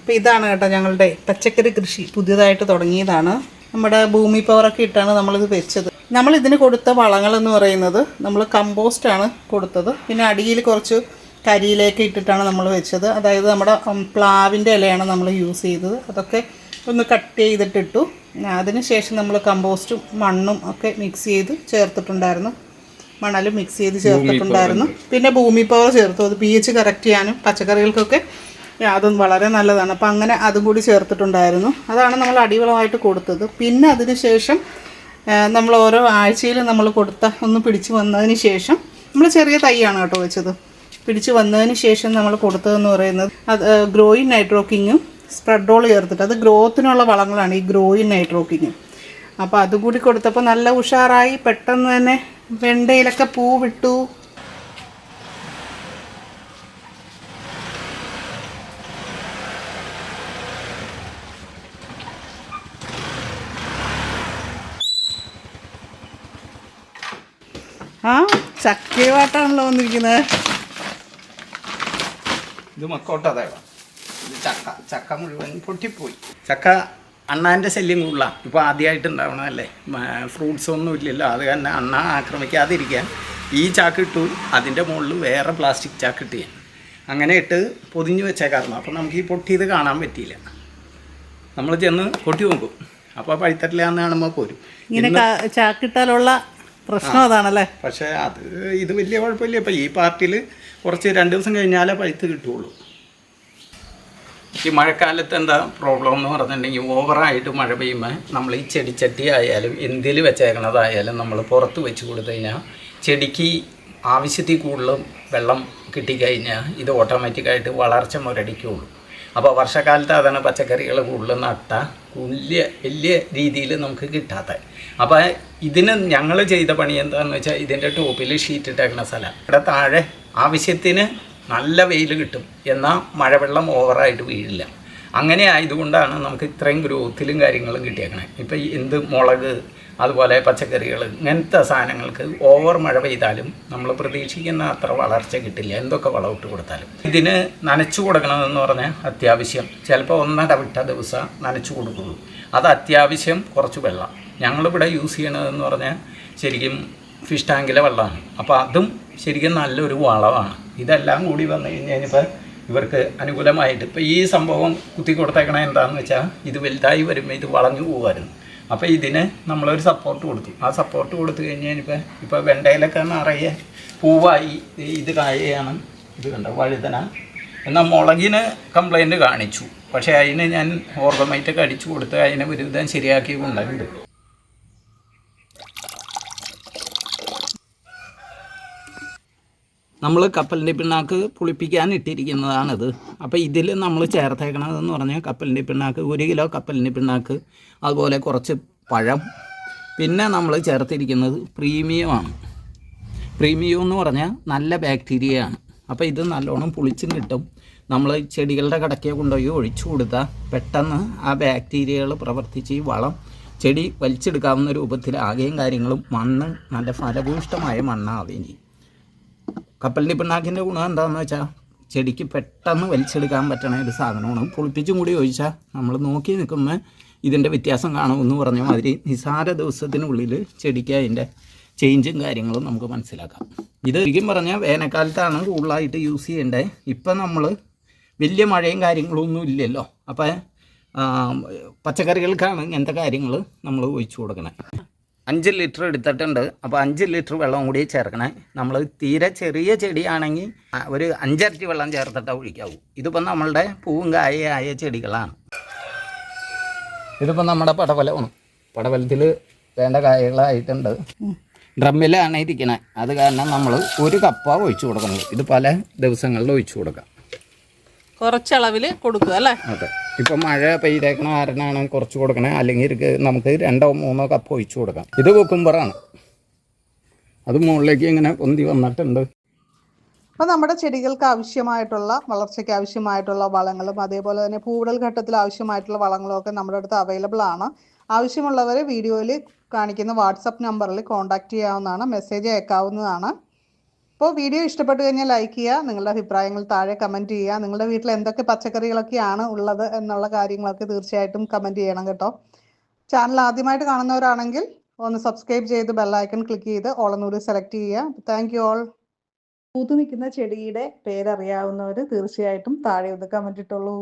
അപ്പോൾ ഇതാണ് കേട്ടോ ഞങ്ങളുടെ പച്ചക്കറി കൃഷി. പുതിയതായിട്ട് തുടങ്ങിയതാണ്. നമ്മുടെ ഭൂമി പവറൊക്കെ ഇട്ടാണ് നമ്മളിത് വെച്ചത്. നമ്മൾ ഇതിന് കൊടുത്ത വളങ്ങൾ എന്ന് പറയുന്നത് നമ്മൾ കമ്പോസ്റ്റാണ് കൊടുത്തത്. പിന്നെ അടിയിൽ കുറച്ച് കരിയിലേക്ക് ഇട്ടിട്ടാണ് നമ്മൾ വെച്ചത്. അതായത് നമ്മുടെ പ്ലാവിന്റെ ഇലയാണ് നമ്മൾ യൂസ് ചെയ്തത്. അതൊക്കെ ഒന്ന് കട്ട് ചെയ്തിട്ടിട്ടു. അതിന് ശേഷം നമ്മൾ കമ്പോസ്റ്റും മണ്ണും ഒക്കെ മിക്സ് ചെയ്ത് ചേർത്തിട്ടുണ്ടായിരുന്നു. മണലും മിക്സ് ചെയ്ത് ചേർത്തിട്ടുണ്ടായിരുന്നു. പിന്നെ ഭൂമി പവർ ചേർത്തു. അത് പി എച്ച് കറക്റ്റ് ചെയ്യാനും പച്ചക്കറികൾക്കൊക്കെ അതും വളരെ നല്ലതാണ്. അപ്പം അങ്ങനെ അതും കൂടി ചേർത്തിട്ടുണ്ടായിരുന്നു. അതാണ് നമ്മൾ അടിവളമായിട്ട് കൊടുത്തത്. പിന്നെ അതിന് ശേഷം നമ്മൾ ഓരോ ആഴ്ചയിൽ നമ്മൾ കൊടുത്ത ഒന്ന് പിടിച്ച് വന്നതിന് ശേഷം നമ്മൾ ചെറിയ തൈയാണ് കേട്ടോ വെച്ചത്. പിടിച്ച് വന്നതിന് ശേഷം നമ്മൾ കൊടുത്തതെന്ന് പറയുന്നത് അത് ഗ്രോയിൻ നൈട്രോക്കിങ്ങും സ്പ്രെഡോൾ ചേർത്തിട്ട് അത് ഗ്രോത്തിനുള്ള വളങ്ങളാണ് ഈ ഗ്രോയിൻ നൈട്രോക്കിങ്ങും. അപ്പോൾ അതും കൂടി കൊടുത്തപ്പോൾ നല്ല ഉഷാറായി പെട്ടെന്ന് തന്നെ വെണ്ടയിലൊക്കെ പൂ വിട്ടു. ആ ചക്കയുമായിട്ടാണല്ലോ വന്നിരിക്കുന്നത്. ഇത് മക്കോട്ടതേവ ഇത് ചക്ക. ചക്ക മുഴുവൻ പൊട്ടിപ്പോയി. ചക്ക അണ്ണാന്റെ ശല്യം കൂടുതല. ഇപ്പോൾ ആദ്യമായിട്ട് ഉണ്ടാവണതല്ലേ? ഫ്രൂട്ട്സ് ഒന്നും ഇല്ലല്ലോ. അത് തന്നെ അണ്ണ ആക്രമിക്കാതിരിക്കാൻ ഈ ചാക്ക് ഇട്ടു. അതിന്റെ മുകളിൽ വേറെ പ്ലാസ്റ്റിക് ചാക്ക് ഇട്ട് ഞാൻ. അങ്ങനെ ഇട്ട് പൊതിഞ്ഞ് വെച്ചേക്കായിരുന്നു. അപ്പം നമുക്ക് ഈ പൊട്ടിയത് കാണാൻ പറ്റിയില്ല. നമ്മൾ ചെന്ന് പൊട്ടി നോക്കും. അപ്പോൾ പഴിത്തട്ടിലാണെന്ന് കാണുമ്പോൾ പോരും. ഇങ്ങനെ ചാക്കിട്ടാലുള്ള പ്രശ്നം അതാണല്ലേ? പക്ഷേ അത് ഇത് വലിയ കുഴപ്പമില്ല. ഇപ്പം ഈ പാർട്ടിയിൽ കുറച്ച് രണ്ട് ദിവസം കഴിഞ്ഞാലേ പഴുത്ത് കിട്ടുള്ളൂ. ഈ മഴക്കാലത്ത് എന്താ പ്രോബ്ലം എന്ന് പറഞ്ഞിട്ടുണ്ടെങ്കിൽ ഓവറായിട്ട് മഴ പെയ്യുമ്പോൾ നമ്മൾ ഈ ചെടിച്ചട്ടി ആയാലും എന്തിൽ വെച്ചേക്കണതായാലും നമ്മൾ പുറത്ത് വെച്ച് കൊടുത്തു കഴിഞ്ഞാൽ ചെടിക്ക് ആവശ്യത്തിൽ കൂടുതലും വെള്ളം കിട്ടിക്കഴിഞ്ഞാൽ ഇത് ഓട്ടോമാറ്റിക്കായിട്ട് വളർച്ച മുരടിക്കുള്ളൂ. അപ്പോൾ വർഷക്കാലത്ത് അതാണ് പച്ചക്കറികൾ കൂടുതൽ നട്ട വലിയ വലിയ രീതിയിൽ നമുക്ക് കിട്ടാത്ത. അപ്പോൾ ഇതിന് ഞങ്ങൾ ചെയ്ത പണി എന്താണെന്ന് വെച്ചാൽ ഇതിന്റെ ടോപ്പിൽ ഷീറ്റ് ഇട്ടേക്കുന്ന സ്ഥലം. ഇവിടെ താഴെ ആവശ്യത്തിന് നല്ല വെയിൽ കിട്ടും. എന്നാൽ മഴവെള്ളം ഓവറായിട്ട് വീഴില്ല. അങ്ങനെ ആയതുകൊണ്ടാണ് നമുക്ക് ഇത്രയും ഗ്രോത്തിലും കാര്യങ്ങളും കിട്ടിയേക്കണേ. ഇപ്പം ഈ എന്ത് മുളക് അതുപോലെ പച്ചക്കറികൾ ഇങ്ങനത്തെ സാധനങ്ങൾക്ക് ഓവർ മഴ പെയ്താലും നമ്മൾ പ്രതീക്ഷിക്കുന്ന അത്ര വളർച്ച കിട്ടില്ല. എന്തൊക്കെ വളമിട്ട് കൊടുത്താലും. ഇതിന് നനച്ചു കൊടുക്കണമെന്ന് പറഞ്ഞാൽ അത്യാവശ്യം. ചിലപ്പോൾ ഒന്നടവിട്ട ദിവസം നനച്ചു കൊടുക്കുള്ളൂ. അത് അത്യാവശ്യം കുറച്ച് വെള്ളം. ഞങ്ങളിവിടെ യൂസ് ചെയ്യണതെന്ന് പറഞ്ഞാൽ ശരിക്കും ഫിഷ് ടാങ്കിലെ വെള്ളമാണ്. അപ്പോൾ അതും ശരിക്കും നല്ലൊരു വളമാണ്. ഇതെല്ലാം കൂടി വന്നു കഴിഞ്ഞപ്പോൾ ഇവർക്ക് അനുകൂലമായിട്ട് ഇപ്പോൾ ഈ സംഭവം കുത്തി കൊടുത്തേക്കണ എന്താണെന്ന് വെച്ചാൽ ഇത് വലുതായി വരുമ്പോൾ ഇത് വളഞ്ഞു പോകുമായിരുന്നു അപ്പോൾ ഇതിന് നമ്മളൊരു സപ്പോർട്ട് കൊടുത്തു. ആ സപ്പോർട്ട് കൊടുത്തു കഴിഞ്ഞാൽ ഇപ്പോൾ വെണ്ടയിലൊക്കെ നിറയെ പൂവായി ഇത് കായയാണ് ഇത് കണ്ട? വഴുതന. എന്നാൽ മുളകിന് കംപ്ലൈന്റ് കാണിച്ചു. പക്ഷേ അതിന് ഞാൻ ഓർഗമൈറ്റൊക്കെ അടിച്ചു കൊടുത്ത് അതിനെ വിരുദ്ധം ശരിയാക്കി നമ്മൾ കപ്പലിന്റെ പിണ്ണാക്ക് പുളിപ്പിക്കാൻ ഇട്ടിരിക്കുന്നതാണിത്. അപ്പോൾ ഇതിൽ നമ്മൾ ചേർത്തേക്കണതെന്ന് പറഞ്ഞാൽ കപ്പലിന്റെ പിണ്ണാക്ക് ഒരു കിലോ കപ്പലിന്റെ പിണ്ണാക്ക് അതുപോലെ കുറച്ച് പഴം. പിന്നെ നമ്മൾ ചേർത്തിരിക്കുന്നത് പ്രീമിയമാണ്. പ്രീമിയം എന്ന് പറഞ്ഞാൽ നല്ല ബാക്ടീരിയയാണ്. അപ്പോൾ ഇത് നല്ലോണം പുളിച്ചും കിട്ടും. നമ്മൾ ചെടികളുടെ കടക്കെ കൊണ്ടുപോയി ഒഴിച്ചു കൊടുത്താൽ പെട്ടെന്ന് ആ ബാക്ടീരിയകൾ പ്രവർത്തിച്ച് ഈ വളം ചെടി വലിച്ചെടുക്കാവുന്ന രൂപത്തിൽ ആകെയും കാര്യങ്ങളും മണ്ണ് നല്ല ഫലഭൂഷ്ടമായ ചെയ്യും കപ്പലിന്റെ പിണ്ണാക്കിന്റെ ഗുണം എന്താണെന്ന് വെച്ചാൽ ചെടിക്ക് പെട്ടെന്ന് വലിച്ചെടുക്കാൻ പറ്റണ ഒരു സാധനമാണ്. പുളിപ്പിച്ചും കൂടി ഒഴിച്ചാൽ നമ്മൾ നോക്കി നിൽക്കുമ്പോൾ ഇതിന്റെ വ്യത്യാസം കാണുമെന്ന് പറഞ്ഞ മാതിരി നിസാര ദിവസത്തിനുള്ളിൽ ചെടിക്ക് അതിന്റെ ചേഞ്ചും കാര്യങ്ങളും നമുക്ക് മനസ്സിലാക്കാം. ഇത് ശരിക്കും പറഞ്ഞാൽ വേനൽക്കാലത്താണ് കൂടുതലായിട്ട് യൂസ് ചെയ്യേണ്ടത് ഇപ്പം നമ്മൾ വലിയ മഴയും കാര്യങ്ങളൊന്നും ഇല്ലല്ലോ. അപ്പം പച്ചക്കറികൾക്കാണ് ഇങ്ങനത്തെ കാര്യങ്ങൾ നമ്മൾ ഒഴിച്ചു കൊടുക്കണേ. അഞ്ച് ലിറ്റർ എടുത്തിട്ടുണ്ട്. അപ്പോൾ അഞ്ച് ലിറ്റർ വെള്ളം കൂടി ചേർക്കണേ. നമ്മൾ തീരെ ചെറിയ ചെടിയാണെങ്കിൽ ഒരു അഞ്ചരട്ടി വെള്ളം ചേർത്തിട്ട് ഒഴിക്കാവൂ. ഇതിപ്പോൾ നമ്മളുടെ പൂവും കായയായ ചെടികളാണ്. ഇതിപ്പോൾ നമ്മുടെ പടവലമാണ്. പടവലത്തിൽ വേണ്ട കായകളായിട്ടുണ്ട്. ഡ്രമ്മിലാണ് ഇരിക്കണത് അത് കാരണം നമ്മൾ ഒരു കപ്പ ഒഴിച്ചു കൊടുക്കുന്നത് ഇത് പല ദിവസങ്ങളിൽ ഒഴിച്ചു കൊടുക്കാം. കുറച്ചളവിൽ കൊടുക്കുക അല്ലേ? അതെ. ഇപ്പം മഴ പെയ്തേക്കണ കാരണമാണ് കുറച്ച് കൊടുക്കണേ. അല്ലെങ്കിൽ നമുക്ക് രണ്ടോ മൂന്നോ കപ്പ് ഒഴിച്ചു കൊടുക്കാം. ഇത് കുക്കുംബറാണ് അത് മുകളിലേക്ക് ഇങ്ങനെ പൊന്തി വന്നിട്ടുണ്ട്. അപ്പോൾ നമ്മുടെ ചെടികൾക്ക് ആവശ്യമായിട്ടുള്ള വളർച്ചയ്ക്ക് ആവശ്യമായിട്ടുള്ള വളങ്ങളും അതേപോലെ തന്നെ പൂവിടൽ ഘട്ടത്തിൽ ആവശ്യമായിട്ടുള്ള വളങ്ങളും ഒക്കെ നമ്മുടെ അടുത്ത് അവൈലബിൾ ആണ്. ആവശ്യമുള്ളവരെ വീഡിയോയിൽ കാണിക്കുന്ന വാട്സപ്പ് നമ്പറിൽ കോൺടാക്റ്റ് ചെയ്യാവുന്നതാണ്. മെസ്സേജ് അയക്കാവുന്നതാണ്. അപ്പോൾ വീഡിയോ ഇഷ്ടപ്പെട്ടു കഴിഞ്ഞാൽ ലൈക്ക് ചെയ്യുക നിങ്ങളുടെ അഭിപ്രായങ്ങൾ താഴെ കമന്റ് ചെയ്യുക. നിങ്ങളുടെ വീട്ടിൽ എന്തൊക്കെ പച്ചക്കറികളൊക്കെയാണ് ഉള്ളത് എന്നുള്ള കാര്യങ്ങളൊക്കെ തീർച്ചയായിട്ടും കമന്റ് ചെയ്യണം കേട്ടോ. ചാനൽ ആദ്യമായിട്ട് കാണുന്നവരാണെങ്കിൽ ഒന്ന് സബ്സ്ക്രൈബ് ചെയ്ത് ബെല്ലൈക്കൺ ക്ലിക്ക് ചെയ്ത് ഓളന്നൂര് സെലക്ട് ചെയ്യുക. താങ്ക് യു ഓൾ പൂത്തു നിൽക്കുന്ന ചെടിയുടെ പേരറിയാവുന്നവർ തീർച്ചയായിട്ടും താഴെ ഒന്ന് കമന്റ് ഇട്ടുള്ളൂ